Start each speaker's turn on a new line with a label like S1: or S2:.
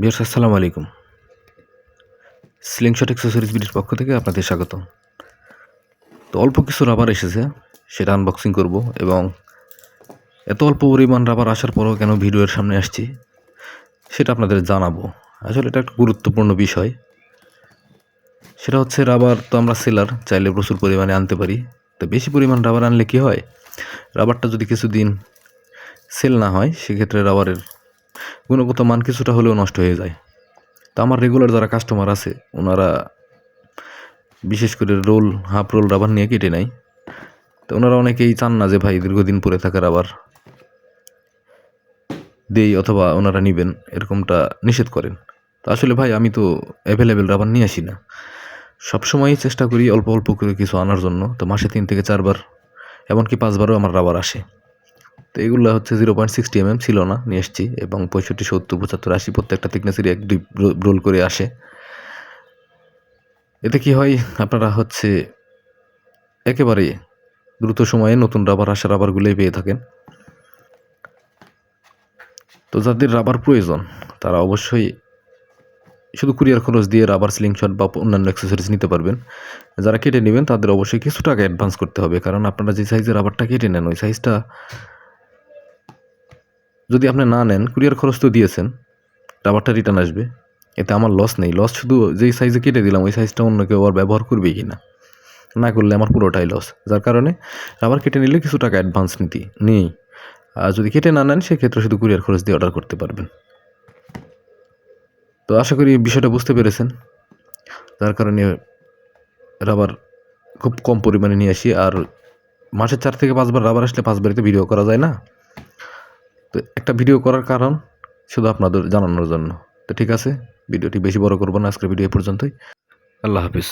S1: বিয়ার্স আসসালামু আলাইকুম। Slingshot accessories বিডির পক্ষ থেকে আপনাদের স্বাগত। তো অল্প কিছু রাবার এসেছে, সেটা আনবক্সিং করব এবং এত অল্প পরিমাণ রাবার আসার পরও কেন ভিডিওর সামনে আসছি, সেটা আপনাদের জানাব। আসলে এটা একটা গুরুত্বপূর্ণ বিষয়। সেটা হচ্ছে রাবার তো আমরা সেলার চাইলে প্রচুর পরিমাণে আনতে পারি। তো বেশি পরিমাণ রাবার আনলে কি হয়? রাবারটা যদি কিছুদিন সেল না হয়, সেক্ষেত্রে রাবারের গুণগত মান কিছুটা হলেও নষ্ট হয়ে যায়। তো আমার রেগুলার যারা কাস্টমার আছে, ওনারা বিশেষ করে রোল হাফ রোল রাবার নিয়ে কেটে নেয়। তো ওনারা অনেকেই চান না যে, ভাই, দীর্ঘদিন পরে থাকা রাবার দেই অথবা ওনারা নেবেন। এরকমটা নিষেধ করেন। তো আসলে ভাই, আমি তো অ্যাভেলেবেল রাবার নিয়ে আসি না। সবসময়ই চেষ্টা করি অল্প অল্প করে কিছু আনার জন্য। তো মাসে তিন থেকে চারবার, এমনকি পাঁচবারও আমার রাবার আসে। তো এগুলো হচ্ছে জিরো পয়েন্ট সিক্সটি এমএম ছিল না, নিয়ে এসেছি এবং পঁয়ষট্টি, সত্তর, পঁচাত্তর, আশি প্রত্যেকটা থিকনেসেরই এক দুই রোল করে আসে। এতে কি হয়, আপনারা হচ্ছে একেবারে দ্রুত সময়ে নতুন রাবার আসা রাবারগুলোই পেয়ে থাকেন। তো যাদের রাবার প্রয়োজন, তারা অবশ্যই শুধু কুরিয়ার খরচ দিয়ে রাবার সিলিং শট বা অন্যান্য অ্যাক্সেসরিজ নিতে পারবেন। যারা কেটে নেবেন, তাদের অবশ্যই কিছু টাকা অ্যাডভান্স করতে হবে, কারণ আপনারা যে সাইজের রাবারটা কেটে নেন, ওই সাইজটা যদি আপনি না নেন, কুরিয়ার খরচ তো দিয়েছেন রাবারটা রিটার্ন আসবে। এতে আমার লস নেই। লস শুধু যেই সাইজে কেটে দিলাম, ওই সাইজটা অন্য কেউ আবার ব্যবহার করবে কি না না করলে আমার পুরোটাই লস যার কারণে রাবার কেটে নিলে কিছু টাকা অ্যাডভান্স নিতে নেই। আর যদি কেটে না নেন, সেক্ষেত্রে শুধু কুরিয়ার খরচ দিয়ে অর্ডার করতে পারবেন। তো আশা করি বিষয়টা বুঝতে পেরেছেন। যার কারণে রাবার খুব কম পরিমাণে নিয়ে আসি। আর মাসে চার থেকে পাঁচবার রাবার আসলে পাঁচবারই তো ভিডিও করা যায় না? তো একটা ভিডিও করার কারণ শুধু আপনাদের জানানোর জন্য। তো ঠিক আছে, ভিডিওটি বেশি বড় করব না, আজকের ভিডিও পর্যন্তই। আল্লাহ হাফিজ।